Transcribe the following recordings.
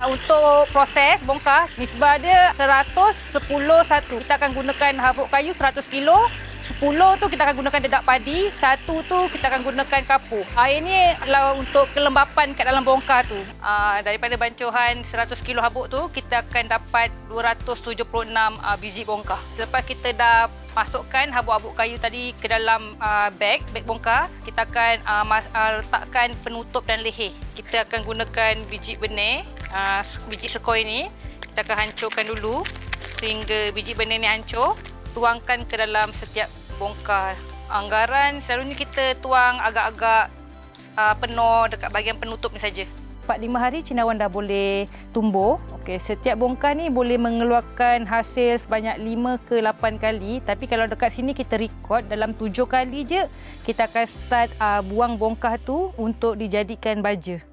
Untuk proses bongkar, nisbah dia 100, 10, 1. Kita akan gunakan habuk kayu 100 kilo. 10 tu kita akan gunakan dedak padi, satu tu kita akan gunakan kapur. Ah ini adalah untuk kelembapan kat dalam bongkar tu. Ah daripada bancuhan 100 kilo habuk tu kita akan dapat 276 ah, biji bongkar. Selepas kita dah masukkan habuk-habuk kayu tadi ke dalam uh, beg, beg bongkar, kita akan uh, mas- uh, letakkan penutup dan leher. Kita akan gunakan biji benih, uh, biji sekoi ni. Kita akan hancurkan dulu sehingga biji benih ni hancur. Tuangkan ke dalam setiap bongkar. Anggaran selalunya kita tuang agak-agak uh, penuh dekat bahagian penutup ni saja. 4-5 hari cinawan dah boleh tumbuh. Okey, setiap bongkar ni boleh mengeluarkan hasil sebanyak 5 ke 8 kali. Tapi kalau dekat sini kita record dalam 7 kali je kita akan start uh, buang bongkar tu untuk dijadikan baja.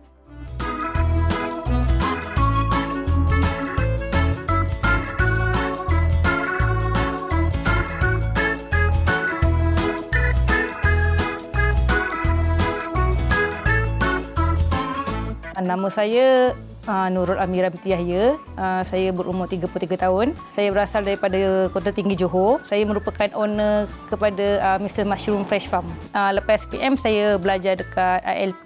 Nama saya uh, Nurul Amira binti Yahya. Uh, saya berumur 33 tahun. Saya berasal daripada Kota Tinggi Johor. Saya merupakan owner kepada uh, Mr. Mushroom Fresh Farm. Uh, lepas SPM saya belajar dekat ILP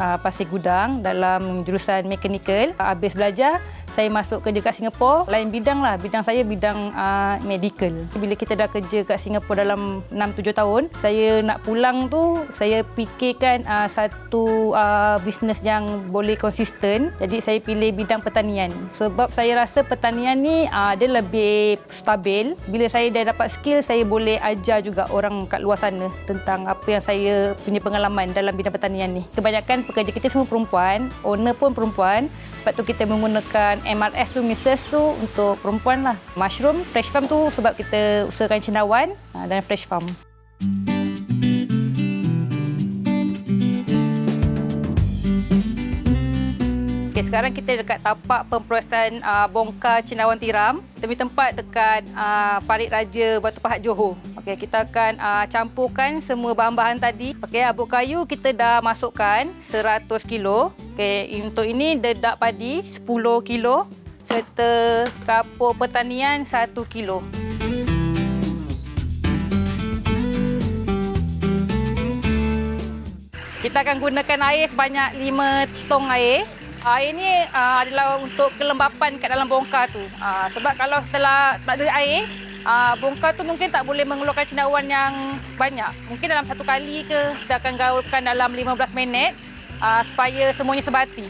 uh, Pasir Gudang dalam jurusan mechanical. Uh, habis belajar saya masuk kerja kat Singapura, lain bidang lah. Bidang saya bidang uh, medical. Bila kita dah kerja kat Singapura dalam 6-7 tahun, saya nak pulang tu, saya fikirkan uh, satu uh, bisnes yang boleh konsisten. Jadi saya pilih bidang pertanian. Sebab saya rasa pertanian ni uh, dia lebih stabil. Bila saya dah dapat skill, saya boleh ajar juga orang kat luar sana tentang apa yang saya punya pengalaman dalam bidang pertanian ni. Kebanyakan pekerja kita semua perempuan, owner pun perempuan. Sebab tu kita menggunakan MRS tu, Mrs. tu untuk perempuan lah. Mushroom, fresh farm tu sebab kita usahakan cendawan ah, dan fresh farm. Sekarang kita dekat tapak pemprosesan uh, bongkar cendawan tiram. Punya tempat dekat uh, Parit Raja Batu Pahat Johor. Okay, kita akan uh, campurkan semua bahan-bahan tadi. Okay, abuk kayu kita dah masukkan 100 kilo. Okay, untuk ini dedak padi 10 kilo serta kapur pertanian 1 kilo. Kita akan gunakan air sebanyak 5 tong air. Air ni uh, adalah untuk kelembapan kat dalam bongkar tu. Uh, sebab kalau setelah tak ada air, uh, bongkar tu mungkin tak boleh mengeluarkan cendawan yang banyak. Mungkin dalam satu kali ke kita akan gaulkan dalam 15 minit uh, supaya semuanya sebati.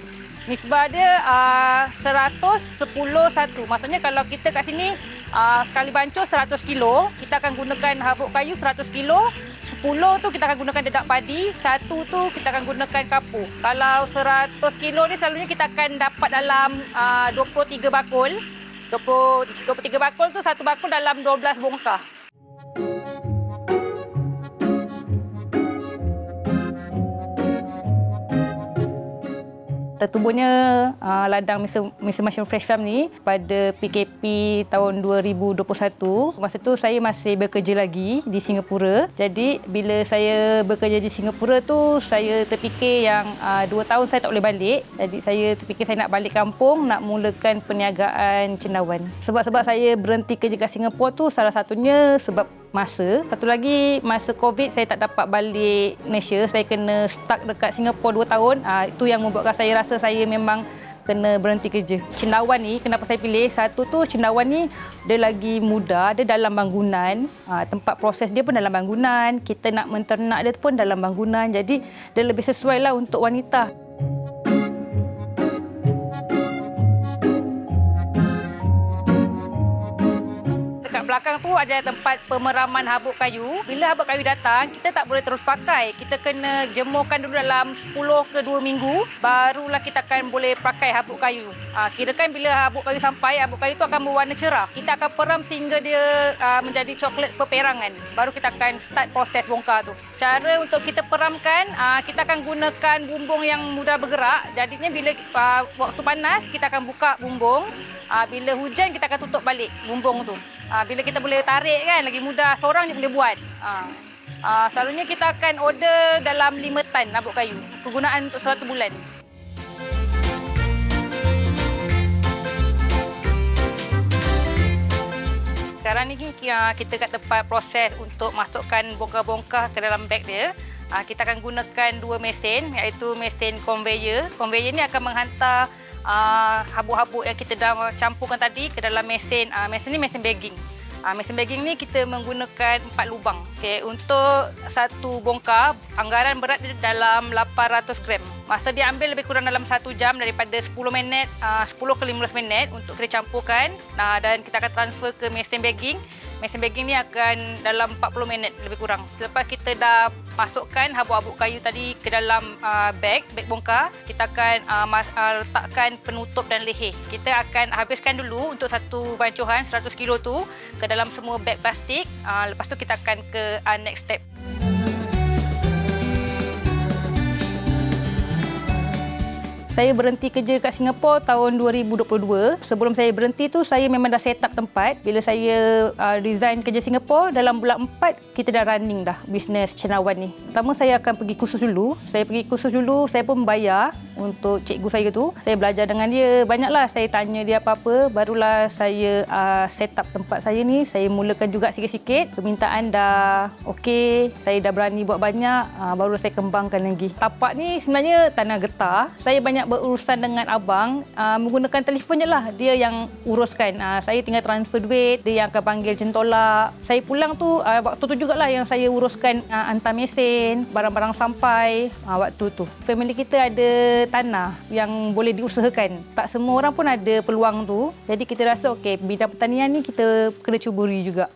Nisbah dia uh, 100, 10, 1. Maksudnya kalau kita kat sini uh, sekali bancur 100 kilo, kita akan gunakan habuk kayu 100 kilo. 10 tu kita akan gunakan dedak padi, satu tu kita akan gunakan kapur. Kalau 100 kilo ni selalunya kita akan dapat dalam uh, 23 bakul. 20, 23 bakul tu satu bakul dalam 12 bongkar. Tertubuhnya uh, ladang Mr. Mr. Fresh Farm ni pada PKP tahun 2021. Masa tu saya masih bekerja lagi di Singapura. Jadi bila saya bekerja di Singapura tu saya terfikir yang uh, dua tahun saya tak boleh balik. Jadi saya terfikir saya nak balik kampung nak mulakan perniagaan cendawan. Sebab-sebab saya berhenti kerja kat Singapura tu salah satunya sebab masa. Satu lagi masa COVID saya tak dapat balik Malaysia. Saya kena stuck dekat Singapura 2 tahun. Uh, itu yang membuatkan saya rasa saya memang kena berhenti kerja. Cendawan ni kenapa saya pilih? Satu tu cendawan ni dia lagi muda, dia dalam bangunan. Uh, tempat proses dia pun dalam bangunan. Kita nak menternak dia pun dalam bangunan. Jadi dia lebih sesuai lah untuk wanita. Belakang tu ada tempat pemeraman habuk kayu. Bila habuk kayu datang, kita tak boleh terus pakai. Kita kena jemurkan dulu dalam 10 ke 2 minggu. Barulah kita akan boleh pakai habuk kayu. Ha, kirakan bila habuk kayu sampai, habuk kayu tu akan berwarna cerah. Kita akan peram sehingga dia uh, menjadi coklat peperangan. Baru kita akan start proses bongkar tu. Cara untuk kita peramkan, uh, kita akan gunakan bumbung yang mudah bergerak. Jadinya bila uh, waktu panas, kita akan buka bumbung. Uh, bila hujan, kita akan tutup balik bumbung tu. Bila kita boleh tarik kan, lagi mudah. Seorang je boleh buat. Selalunya kita akan order dalam 5 tan habuk kayu. Kegunaan untuk satu bulan. Uh, kita kat tempat proses untuk masukkan bongkar-bongkar ke dalam beg dia. Uh, kita akan gunakan dua mesin iaitu mesin conveyor. Conveyor ni akan menghantar uh, habuk-habuk yang kita dah campurkan tadi ke dalam mesin. Uh, mesin ni mesin bagging. Uh, mesin bagging ni kita menggunakan empat lubang. Okay, untuk satu bongkar, anggaran berat dia dalam 800 gram. Masa dia ambil lebih kurang dalam satu jam daripada 10 minit, uh, 10 ke 15 minit untuk kita campurkan. Uh, dan kita akan transfer ke mesin bagging. Mesin bagging ni akan dalam 40 minit lebih kurang. Selepas kita dah masukkan habuk-habuk kayu tadi ke dalam uh, beg, beg bongkar, kita akan uh, mas, uh, letakkan penutup dan leher. Kita akan habiskan dulu untuk satu bancuhan 100 kilo tu ke dalam semua beg plastik. Uh, lepas tu kita akan ke uh, next step. Saya berhenti kerja kat Singapura tahun 2022. Sebelum saya berhenti tu saya memang dah set up tempat. Bila saya uh, resign kerja Singapura dalam bulan 4 kita dah running dah bisnes cendawan ni. Pertama saya akan pergi kursus dulu. Saya pergi kursus dulu, saya pun bayar untuk cikgu saya tu. Saya belajar dengan dia banyaklah. Saya tanya dia apa-apa, barulah saya uh, set up tempat saya ni. Saya mulakan juga sikit-sikit. Permintaan dah okey, saya dah berani buat banyak, uh, baru saya kembangkan lagi. Tapak ni sebenarnya tanah getah. Saya banyak berurusan dengan abang uh, menggunakan telefon je lah. Dia yang uruskan. Uh, saya tinggal transfer duit, dia yang akan panggil jentolak. Saya pulang tu, uh, waktu tu jugalah yang saya uruskan uh, hantar mesin, barang-barang sampai uh, waktu tu. Family kita ada tanah yang boleh diusahakan. Tak semua orang pun ada peluang tu. Jadi kita rasa okey, bidang pertanian ni kita kena cuburi juga.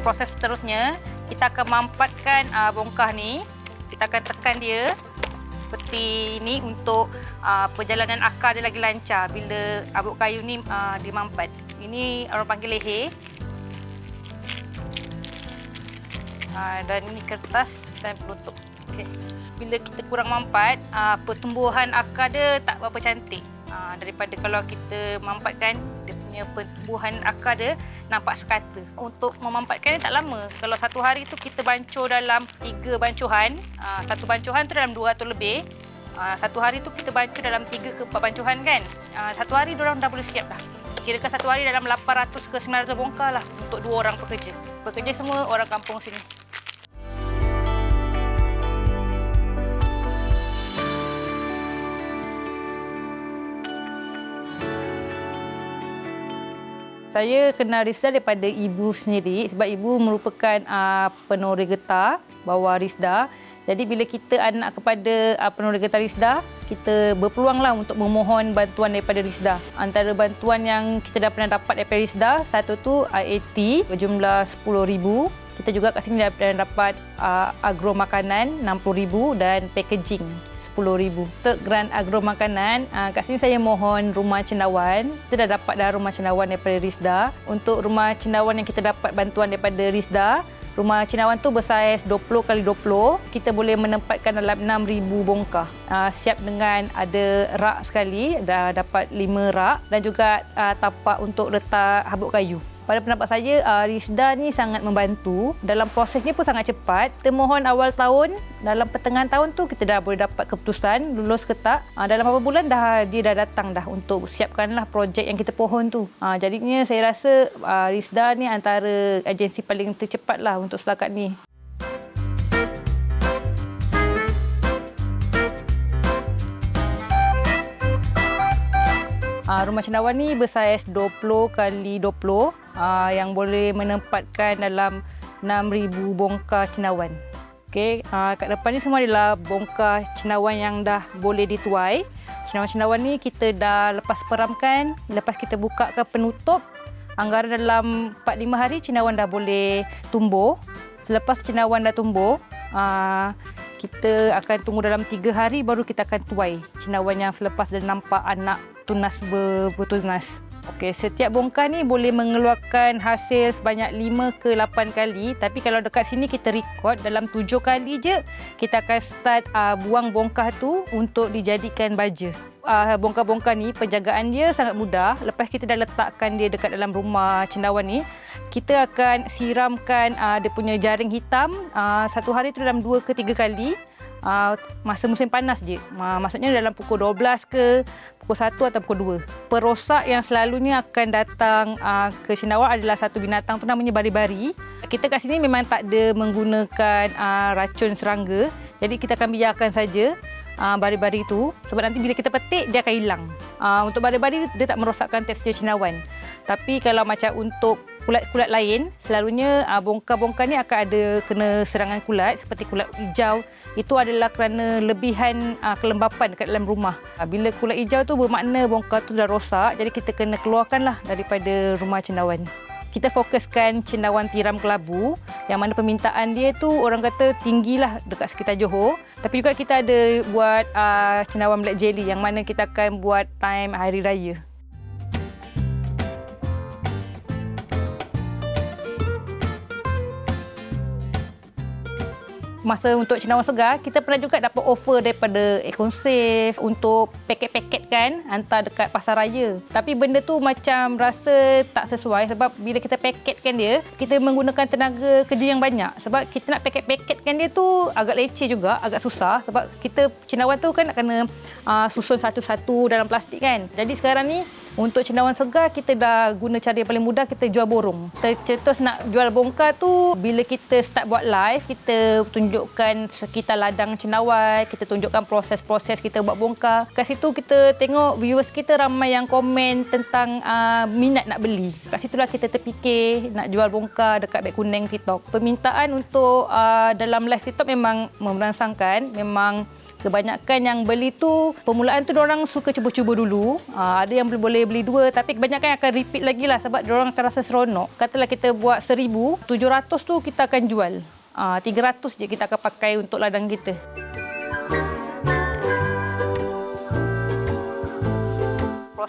Proses seterusnya, kita akan mampatkan uh, bongkah ni. Kita akan tekan dia seperti ini untuk uh, perjalanan akar dia lagi lancar bila abuk kayu ni uh, dimampat. Ini orang panggil leher. Uh, dan ini kertas dan penutup. Okay. Bila kita kurang mampat, uh, pertumbuhan akar dia tak berapa cantik. Uh, daripada kalau kita mampatkan punya pertumbuhan akar dia nampak sekata. Untuk memampatkan tak lama. Kalau satu hari tu kita bancur dalam tiga bancuhan, ah, satu bancuhan tu dalam 200 lebih. Ah, satu hari tu kita bancur dalam tiga ke empat bancuhan kan. Ah, satu hari orang dah boleh siap dah. Kirakan satu hari dalam 800 ke 900 bongkar lah untuk dua orang pekerja. Pekerja semua orang kampung sini. Saya kenal Rizda daripada ibu sendiri sebab ibu merupakan uh, penori getah bawah Rizda. Jadi bila kita anak kepada uh, penori getah Rizda, kita berpeluanglah untuk memohon bantuan daripada Rizda. Antara bantuan yang kita dah pernah dapat daripada Rizda, satu tu IAT berjumlah RM10,000. Kita juga kat sini dah pernah dapat uh, agro makanan RM60,000 dan packaging RM10,000. Untuk grant agro makanan, uh, kat sini saya mohon rumah cendawan. Kita dah dapat dah rumah cendawan daripada Rizda. Untuk rumah cendawan yang kita dapat bantuan daripada Rizda, rumah cendawan tu bersaiz 20 kali 20. Kita boleh menempatkan dalam 6,000 bongkah. Uh, siap dengan ada rak sekali, dah dapat 5 rak dan juga uh, tapak untuk letak habuk kayu pada pendapat saya uh, Rizda ni sangat membantu. Dalam proses ni pun sangat cepat. Kita mohon awal tahun dalam pertengahan tahun tu kita dah boleh dapat keputusan lulus ke tak. Uh, dalam beberapa bulan dah dia dah datang dah untuk siapkanlah projek yang kita pohon tu. Uh, jadinya saya rasa uh, Rizda ni antara agensi paling tercepat lah untuk setakat ni Uh, rumah cendawan ni bersaiz 20 kali 20 uh, yang boleh menempatkan dalam 6000 bongkar cendawan. Okey, uh, kat depan ni semua adalah bongkar cendawan yang dah boleh dituai. Cendawan-cendawan ni kita dah lepas peramkan, lepas kita buka ke penutup, anggaran dalam 4-5 hari cendawan dah boleh tumbuh. Selepas cendawan dah tumbuh, uh, kita akan tunggu dalam 3 hari baru kita akan tuai cendawan yang selepas dah nampak anak tunas bertunas. Okey, setiap bongkar ni boleh mengeluarkan hasil sebanyak 5 ke 8 kali. Tapi kalau dekat sini kita record dalam 7 kali je, kita akan start uh, buang bongkar tu untuk dijadikan baja. Uh, bongkar-bongkar ni, penjagaan dia sangat mudah. Lepas kita dah letakkan dia dekat dalam rumah cendawan ni, kita akan siramkan uh, dia punya jaring hitam uh, satu hari tu dalam 2 ke 3 kali uh, masa musim panas je. Uh, maksudnya dalam pukul 12 ke pukul 1 atau pukul 2. Perosak yang selalunya akan datang uh, ke cendawan adalah satu binatang tu namanya bari-bari. Kita kat sini memang tak ada menggunakan uh, racun serangga. Jadi kita akan biarkan saja uh, bari-bari itu sebab nanti bila kita petik dia akan hilang. Uh, untuk bari-bari dia tak merosakkan tekstur cendawan. Tapi kalau macam untuk kulat-kulat lain, selalunya uh, bongkar-bongkar ni akan ada kena serangan kulat seperti kulat hijau. Itu adalah kerana lebihan uh, kelembapan dekat dalam rumah. Uh, bila kulat hijau tu bermakna bongkar tu dah rosak, jadi kita kena keluarkanlah daripada rumah cendawan. Kita fokuskan cendawan tiram kelabu. Yang mana permintaan dia tu orang kata tinggilah dekat sekitar Johor. Tapi juga kita ada buat uh, cendawan black jelly yang mana kita akan buat time hari raya masa untuk cendawan segar, kita pernah juga dapat offer daripada Econsave untuk paket-paket kan hantar dekat pasar raya. Tapi benda tu macam rasa tak sesuai sebab bila kita paketkan dia, kita menggunakan tenaga kerja yang banyak. Sebab kita nak paket-paketkan dia tu agak leceh juga, agak susah sebab kita cendawan tu kan nak kena uh, susun satu-satu dalam plastik kan. Jadi sekarang ni untuk cendawan segar kita dah guna cara yang paling mudah kita jual borong. Tercetus nak jual bongkar tu bila kita start buat live kita tunjukkan sekitar ladang cendawan, kita tunjukkan proses-proses kita buat bongkar. Kat situ kita tengok viewers kita ramai yang komen tentang uh, minat nak beli. Kat situlah kita terfikir nak jual bongkar dekat Beg Kuning TikTok. Permintaan untuk uh, dalam live TikTok memang merangsangkan, memang Kebanyakan yang beli tu permulaan tu orang suka cuba-cuba dulu. Ha, ada yang boleh beli dua tapi kebanyakan akan repeat lagi lah sebab orang akan rasa seronok. Katalah kita buat seribu, tujuh ratus tu kita akan jual. Ha, tiga ratus je kita akan pakai untuk ladang kita.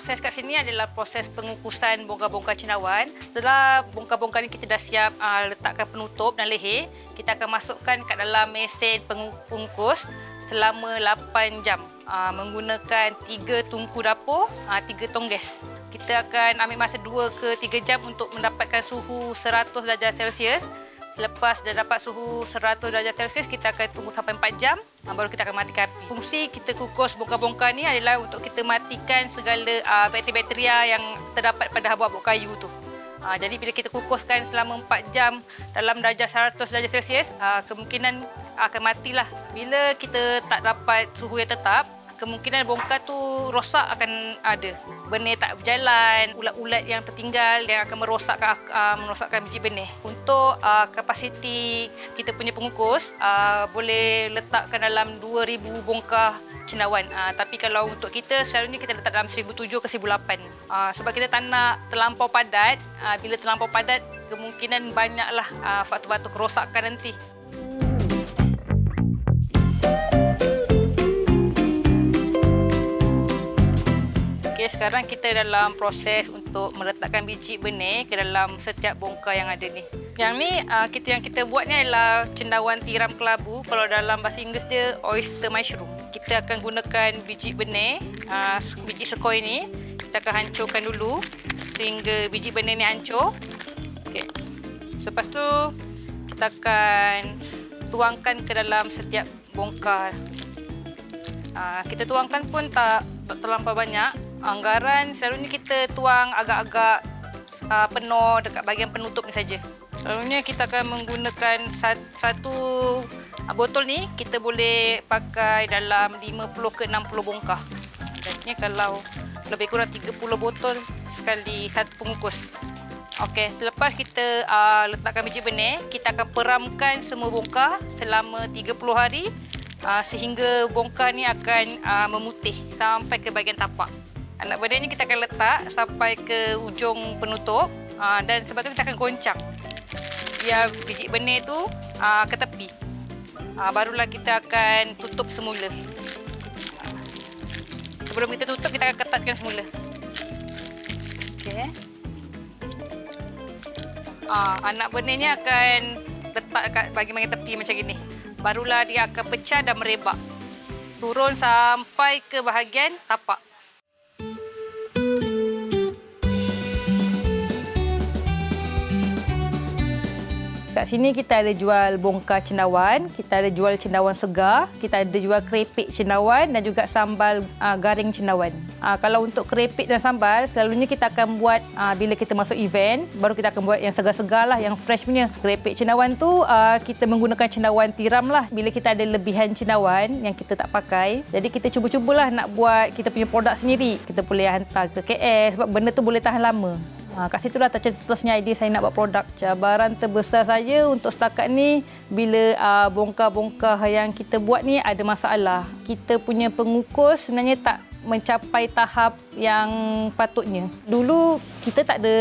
proses kat sini adalah proses pengukusan bongkar-bongkar cendawan. Setelah bongkar-bongkar ni kita dah siap uh, letakkan penutup dan leher, kita akan masukkan kat dalam mesin pengukus selama 8 jam uh, menggunakan 3 tungku dapur, uh, 3 tong gas. Kita akan ambil masa 2 ke 3 jam untuk mendapatkan suhu 100 darjah Celsius. Selepas dah dapat suhu 100 darjah Celsius, kita akan tunggu sampai 4 jam uh, baru kita akan matikan api. Fungsi kita kukus bongkar-bongkar ni adalah untuk kita matikan segala uh, bakteri-bakteria yang terdapat pada habuk-habuk kayu tu. Uh, jadi bila kita kukuskan selama 4 jam dalam darjah 100 darjah Celsius, uh, kemungkinan akan matilah. Bila kita tak dapat suhu yang tetap, kemungkinan bongkar tu rosak akan ada. Benih tak berjalan, ulat-ulat yang tertinggal yang akan merosakkan uh, merosakkan biji benih. Untuk uh, kapasiti kita punya pengukus, uh, boleh letakkan dalam 2000 bongkar cendawan. Uh, tapi kalau untuk kita selalunya kita letak dalam 1007 ke 1008. Uh, sebab kita tak nak terlampau padat. Uh, bila terlampau padat kemungkinan banyaklah uh, faktor-faktor kerosakan nanti. Okay, sekarang kita dalam proses untuk meletakkan biji benih ke dalam setiap bongkar yang ada ni. Yang ni uh, kita yang kita buat ni adalah cendawan tiram kelabu. Kalau dalam bahasa Inggeris dia oyster mushroom. Kita akan gunakan biji benih, uh, biji sekoi ni. Kita akan hancurkan dulu sehingga biji benih ni hancur. Okay. Selepas tu kita akan tuangkan ke dalam setiap bongkar. Uh, kita tuangkan pun tak terlampau banyak anggaran selalunya kita tuang agak-agak uh, penuh dekat bahagian penutup ni saja. Selalunya kita akan menggunakan satu uh, botol ni kita boleh pakai dalam 50 ke 60 bongkar. Jadi kalau lebih kurang 30 botol sekali satu pengukus. Okey, selepas kita uh, letakkan biji benih, kita akan peramkan semua bongkar selama 30 hari uh, sehingga bongkar ni akan uh, memutih sampai ke bahagian tapak. Anak ni kita akan letak sampai ke ujung penutup uh, dan sebab tu kita akan goncang. Biar biji benih tu uh, ke tepi. Uh, barulah kita akan tutup semula. Sebelum kita tutup kita akan ketatkan semula. Okey. Uh, anak benih ni akan letak kat bahagian tepi macam gini. Barulah dia akan pecah dan merebak. Turun sampai ke bahagian tapak. Kat sini kita ada jual bongkar cendawan, kita ada jual cendawan segar, kita ada jual kerepek cendawan dan juga sambal uh, garing cendawan. Uh, kalau untuk kerepek dan sambal, selalunya kita akan buat uh, bila kita masuk event, baru kita akan buat yang segar-segar lah, yang fresh punya. Kerepek cendawan tu uh, kita menggunakan cendawan tiram lah bila kita ada lebihan cendawan yang kita tak pakai. Jadi kita cuba-cubalah nak buat kita punya produk sendiri. Kita boleh hantar ke KS sebab benda tu boleh tahan lama. Ha, kat situ lah tercetusnya idea saya nak buat produk. Cabaran terbesar saya untuk setakat ni bila uh, bongkar-bongkar yang kita buat ni ada masalah. Kita punya pengukus sebenarnya tak mencapai tahap yang patutnya. Dulu kita tak ada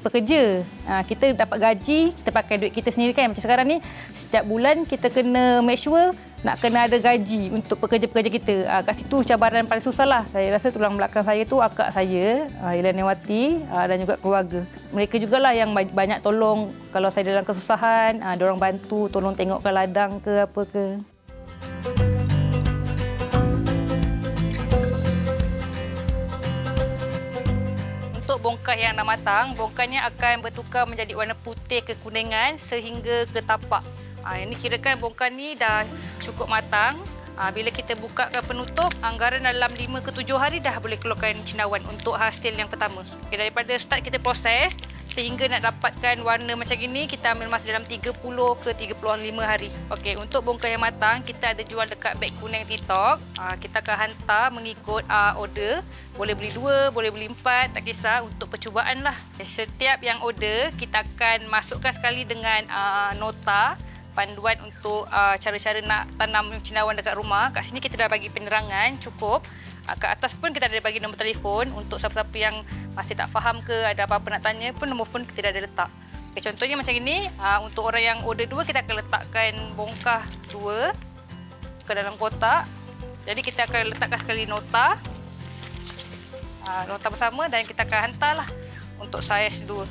pekerja. Ha, kita dapat gaji, kita pakai duit kita sendiri kan. Macam sekarang ni, setiap bulan kita kena make sure nak kena ada gaji untuk pekerja-pekerja kita. Ha, kat situ cabaran paling susah lah. Saya rasa tulang belakang saya tu akak saya, ha, Ilaniawati ha, dan juga keluarga. Mereka jugalah yang banyak tolong kalau saya dalam kesusahan. Ha, orang bantu, tolong tengokkan ladang ke apa ke. untuk bongkar yang dah matang, bongkarnya akan bertukar menjadi warna putih kekuningan sehingga ke tapak. Ha, ini kirakan bongkar ni dah cukup matang. Ha, bila kita bukakan penutup, anggaran dalam 5 ke 7 hari dah boleh keluarkan cendawan untuk hasil yang pertama. Okay, daripada start kita proses, sehingga nak dapatkan warna macam ini kita ambil masa dalam 30 ke 35 hari. Okey, untuk bongkar yang matang kita ada jual dekat beg kuning TikTok. Uh, kita akan hantar mengikut uh, order. Boleh beli dua, boleh beli empat, tak kisah untuk percubaan lah. Okay, setiap yang order kita akan masukkan sekali dengan uh, nota panduan untuk uh, cara-cara nak tanam cendawan dekat rumah. Kat sini kita dah bagi penerangan cukup. Uh, kat atas pun kita ada bagi nombor telefon untuk siapa-siapa yang masih tak faham ke ada apa-apa nak tanya pun nombor telefon kita dah ada letak. Okay, contohnya macam ini, uh, untuk orang yang order dua kita akan letakkan bongkah dua ke dalam kotak. Jadi kita akan letakkan sekali nota. Uh, nota bersama dan kita akan hantarlah untuk saiz dua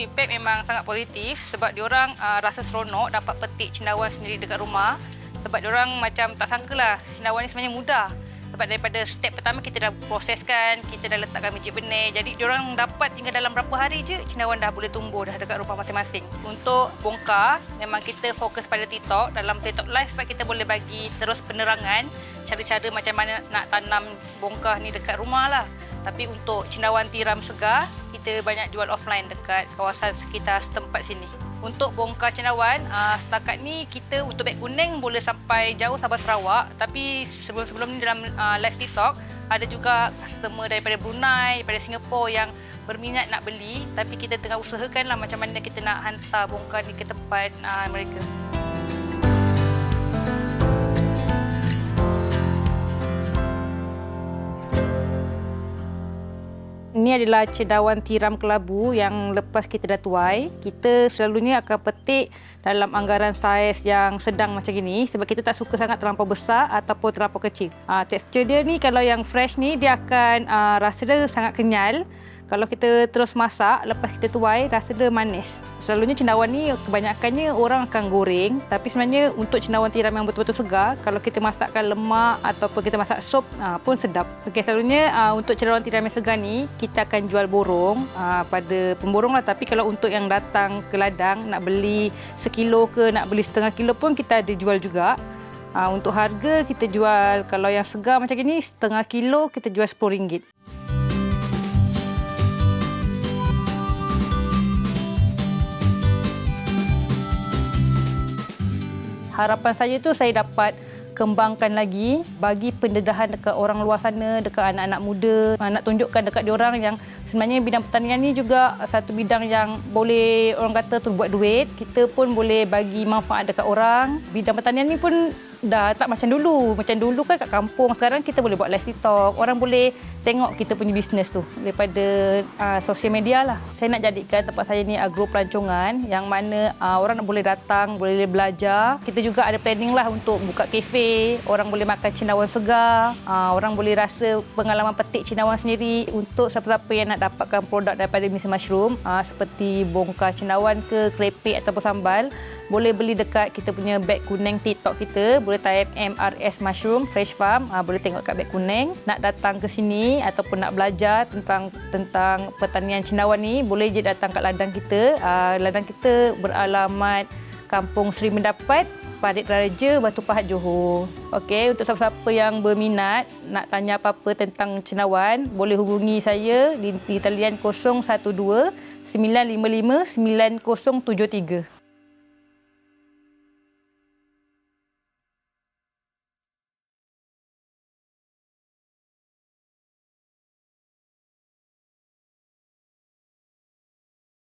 feedback memang sangat positif sebab diorang uh, rasa seronok dapat petik cendawan sendiri dekat rumah. Sebab diorang macam tak sangka lah cendawan ni sebenarnya mudah sebab daripada step pertama kita dah proseskan, kita dah letakkan biji benih. Jadi diorang dapat tinggal dalam berapa hari je cendawan dah boleh tumbuh dah dekat rumah masing-masing. Untuk bongkar, memang kita fokus pada TikTok. Dalam TikTok live sebab kita boleh bagi terus penerangan cara-cara macam mana nak tanam bongkar ni dekat rumah lah. Tapi untuk cendawan tiram segar, kita banyak jual offline dekat kawasan sekitar setempat sini. Untuk bongkar cendawan, uh, setakat ni kita untuk beg kuning boleh sampai jauh Sabah Sarawak. Tapi sebelum-sebelum ni dalam uh, live TikTok, ada juga customer daripada Brunei, daripada Singapura yang berminat nak beli. Tapi kita tengah usahakan lah macam mana kita nak hantar bongkar ni ke tempat uh, mereka. Ini adalah cendawan tiram kelabu yang lepas kita dah tuai. Kita selalunya akan petik dalam anggaran saiz yang sedang macam ini sebab kita tak suka sangat terlampau besar ataupun terlampau kecil. Uh, tekstur dia ni kalau yang fresh ni dia akan uh, rasa dia sangat kenyal. Kalau kita terus masak, lepas kita tuai, rasa dia manis. Selalunya cendawan ni kebanyakannya orang akan goreng. Tapi sebenarnya untuk cendawan tiram yang betul-betul segar, kalau kita masakkan lemak ataupun kita masak sup aa, pun sedap. Okay, selalunya aa, untuk cendawan tiram yang segar ni, kita akan jual borong aa, pada pemborong lah. Tapi kalau untuk yang datang ke ladang, nak beli sekilo ke, nak beli setengah kilo pun kita ada jual juga. Aa, untuk harga kita jual, kalau yang segar macam ini, setengah kilo kita jual RM10. Harapan saya tu saya dapat kembangkan lagi bagi pendedahan dekat orang luar sana dekat anak-anak muda nak tunjukkan dekat diorang yang sebenarnya bidang pertanian ni juga satu bidang yang boleh orang kata tu buat duit. Kita pun boleh bagi manfaat dekat orang. Bidang pertanian ni pun dah tak macam dulu. Macam dulu kan kat kampung. Sekarang kita boleh buat live TikTok. Orang boleh tengok kita punya bisnes tu daripada uh, sosial media lah. Saya nak jadikan tempat saya ni agro pelancongan yang mana uh, orang boleh datang, boleh belajar. Kita juga ada planning lah untuk buka kafe. Orang boleh makan cendawan segar. Uh, orang boleh rasa pengalaman petik cendawan sendiri untuk siapa-siapa yang nak dapatkan produk daripada Mr. Mushroom uh, seperti bongkar cendawan ke, krepek ataupun sambal boleh beli dekat kita punya beg kuning TikTok kita. Boleh type MRS Mushroom Fresh Farm. Ha, boleh tengok kat beg kuning. Nak datang ke sini ataupun nak belajar tentang tentang pertanian cendawan ni, boleh je datang kat ladang kita. Ha, ladang kita beralamat Kampung Seri Mendapat, Parit Raja, Batu Pahat, Johor. Okey, untuk siapa-siapa yang berminat nak tanya apa-apa tentang cendawan, boleh hubungi saya di, di talian 012 955 9073.